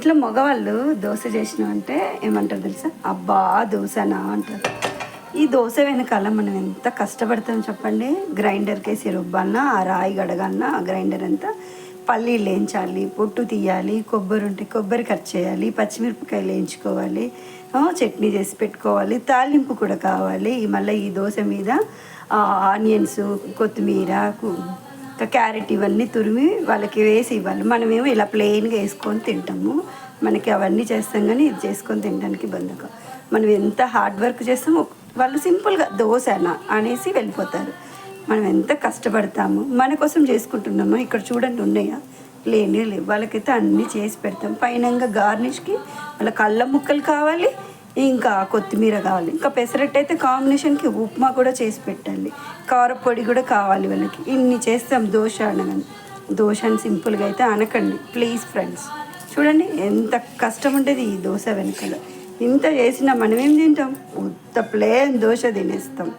ఇంట్లో మగవాళ్ళు దోశ చేసినామంటే ఏమంటారు తెలుసా? అబ్బా దోశనా అంటారు. ఈ దోశ వెనకాల మనం ఎంత కష్టపడతాం చెప్పండి? గ్రైండర్కి వేసి రుబ్బన్నా ఆ రాయి గడగన్నా ఆ గ్రైండర్ అంతా పల్లీలు వేయించాలి పొట్టు తీయాలి కొబ్బరి ఉంటే కొబ్బరి కట్ చేయాలి పచ్చిమిరపకాయలు వేయించుకోవాలి చట్నీ చేసి పెట్టుకోవాలి తాలింపు కూడా కావాలి. మళ్ళీ ఈ దోశ మీద ఆనియన్స్ కొత్తిమీర క్యారెట్ ఇవన్నీ తురిమి వాళ్ళకి వేసి ఇవ్వాలి. మనమేమో ఇలా ప్లెయిన్గా వేసుకొని తింటాము. మనకి అవన్నీ చేస్తాం కానీ ఇది చేసుకొని తినడానికి బంధకం. మనం ఎంత హార్డ్ వర్క్ చేస్తామో వాళ్ళు సింపుల్గా దోశనా అనేసి వెళ్ళిపోతారు. మనం ఎంత కష్టపడతాము. మన కోసం చేసుకుంటున్నామో? ఇక్కడ చూడండి ఉన్నాయా? లేని లేవు. వాళ్ళకైతే అన్నీ చేసి పెడతాం. పైనంగా గార్నిష్కి వాళ్ళ కళ్ళ ముక్కలు కావాలి. ఇంకా కొత్తిమీర కావాలి. ఇంకా పెసరట్టు అయితే కాంబినేషన్కి ఉప్మా కూడా చేసి పెట్టండి. కారపొడి కూడా కావాలి వాళ్ళకి. ఇన్ని చేస్తాం దోశ అనగానే. దోశ అని సింపుల్గా అయితే అనకండి. Please friends. చూడండి ఎంత కష్టం ఉంటుంది ఈ దోశ వెనుకలో. ఇంత చేసినా మనం ఏం తింటాం? ఉత్త ప్లేన్ దోశ తినేస్తాం.